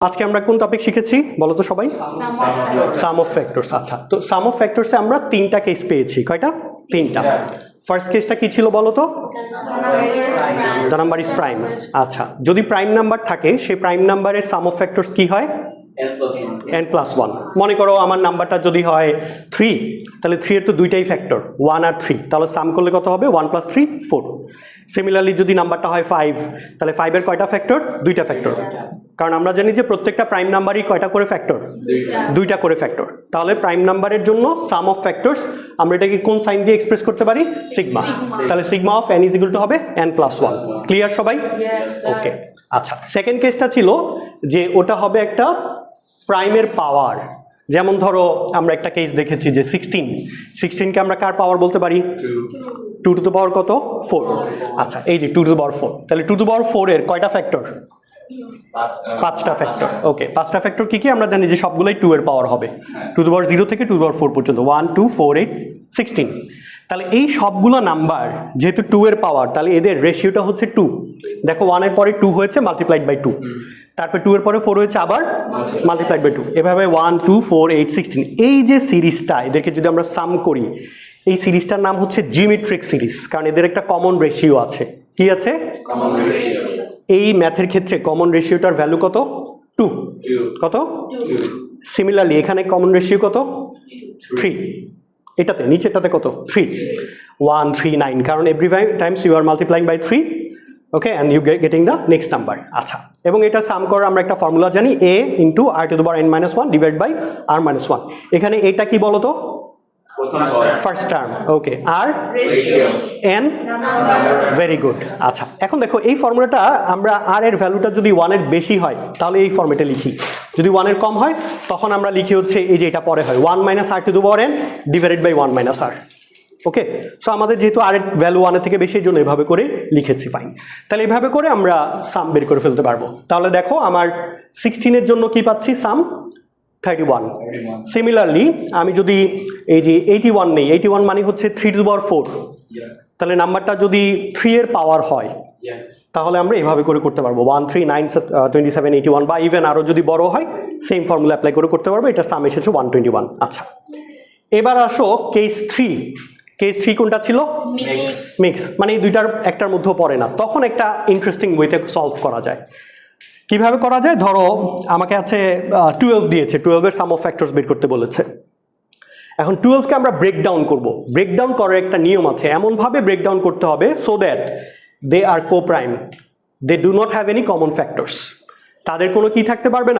আজকে আমরা কোন টপিক শিখেছি? বলো তো সবাই। সাম অফ ফ্যাক্টরস আচ্ছা। তো সাম অফ ফ্যাক্টরসে আমরা তিনটা কেস পেয়েছি। কয়টা? তিনটা। ফার্স্ট কেসটা কি ছিল বলো তো? দ্য নাম্বার ইজ প্রাইম আচ্ছা। যদি প্রাইম নাম্বার থাকে, সেই প্রাইম নাম্বারের সাম অফ ফ্যাক্টরস কি হয়? N plus 1. N plus one মনে করো আমার নাম্বারটা যদি হয় থ্রি তাহলে থ্রি এর তো দুইটাই ফ্যাক্টর ওয়ান আর থ্রি তাহলে সাম করলে কত হবে? One plus three four similarly যদি নাম্বারটা হয় ফাইভ তাহলে ফাইভের কয়টা ফ্যাক্টর দুইটা ফ্যাক্টর কারণ আমরা জানি যে প্রত্যেকটা প্রাইম নাম্বারই কয়টা করে ফ্যাক্টর দুইটা। করে ফ্যাক্টর তাহলে প্রাইম নাম্বারের জন্য সাম অফ ফ্যাক্টরস আমরা এটাকে কোন সাইন দিয়ে এক্সপ্রেস করতে পারি? সিগমা তাহলে sigma of N is equal to হবে এন প্লাস ওয়ান ক্লিয়ার সবাই? ওকে আচ্ছা সেকেন্ড কেসটা ছিল যে ওটা হবে একটা প্রাইমের পাওয়ার যেমন ধরো আমরা একটা কেস দেখেছি যে সিক্সটিন সিক্সটিনকে আমরা কার পাওয়ার বলতে পারি? টু টু দ্য পাওয়ার কত? ফোর আচ্ছা এই যে two to the power four তাহলে টু টু পাওয়ার ফোরের কয়টা ফ্যাক্টর পাঁচটা ফ্যাক্টর ওকে পাঁচটা ফ্যাক্টর কী কী? আমরা জানি যে সবগুলোই টু এর পাওয়ার হবে। টু টু পাওয়ার জিরো থেকে টু পাওয়ার ফোর পর্যন্ত। One two four eight sixteen তাহলে এই সবগুলো নাম্বার যেহেতু টু এর পাওয়ার তাহলে এদের রেশিওটা হচ্ছে টু দেখো ওয়ানের পরে টু হয়েছে মাল্টিপ্লাইড বাই টু তারপর টু এর পরে ফোর হয়েছে আবার মাল্টিপ্লাইড বাই টু এভাবে one two four eight sixteen এই যে সিরিজটা এদেরকে যদি আমরা সাম করি এই সিরিজটার নাম হচ্ছে জিওমেট্রিক সিরিজ কারণ এদের একটা কমন রেশিও আছে। কি আছে. এই ম্যাথের ক্ষেত্রে কমন রেশিওটার ভ্যালু কত? টু কত? সিমিলারলি এখানে কমন রেশিও কত? থ্রি এটাতে নিচেরটাতে কত? থ্রি ওয়ান থ্রি নাইন কারণ every times you are multiplying by three okay and you getting the next number আচ্ছা এবং এটা সাম করার আমরা একটা ফর্মুলা জানি a into r to the n minus one divide by r minus one এখানে এটা কি বলো তো প্রথম পদ। First term okay r. N very good আচ্ছা এখন দেখো এই ফর্মুলাটা আমরা আর এর ভ্যালুটা যদি ওয়ানের বেশি হয় তাহলে এই ফর্মেটে লিখি। যদি ওয়ানের কম হয় তখন আমরা লিখি হচ্ছে এই যে এটা পরে হয়। ওয়ান মাইনাস আর টু দু power n divided by one minus r okay so আমাদের যেহেতু আর এর ভ্যালু ওয়ানের থেকে বেশি এই জন্য এভাবে করে লিখেছি ফাইন তাহলে এভাবে করে আমরা সাম বের করে ফেলতে পারব। তাহলে দেখো আমার সিক্সটিনের জন্য কি পাচ্ছি? সাম থার্টি ওয়ান সিমিলারলি আমি যদি এই যে এইটি ওয়ান নেই এইটি ওয়ান মানে হচ্ছে থ্রি টু পাওয়ার ফোর তাহলে নাম্বারটা যদি থ্রি এর পাওয়ার হয় তাহলে আমরা এভাবে করে করতে পারব। One three nine twenty seven eighty one বা ইভেন আরও যদি বড় হয় সেম ফর্মুলা অ্যাপ্লাই করে করতে পারব। এটা সাম এসেছে ওয়ান টোয়েন্টি ওয়ান আচ্ছা। এবার আসো কেস থ্রি কেস থ্রি কোনটা ছিল? মিক্স মানে এই দুইটার একটার মধ্যেও পড়ে না। তখন একটা ইন্টারেস্টিং ওয়েতে সলভ করা যায়। কীভাবে করা যায়? ধরো, আমাকে আছে টুয়েলভ দিয়েছে। টুয়েলভের সাম অফ ফ্যাক্টরস বের করতে বলেছে। এখন টুয়েলভকে আমরা ব্রেকডাউন করব। ব্রেকডাউন করার একটা নিয়ম আছে। এমনভাবে ব্রেকডাউন করতে হবে so that they are coprime they do not have any common factors তাদের কোনো কি থাকতে পারবে না?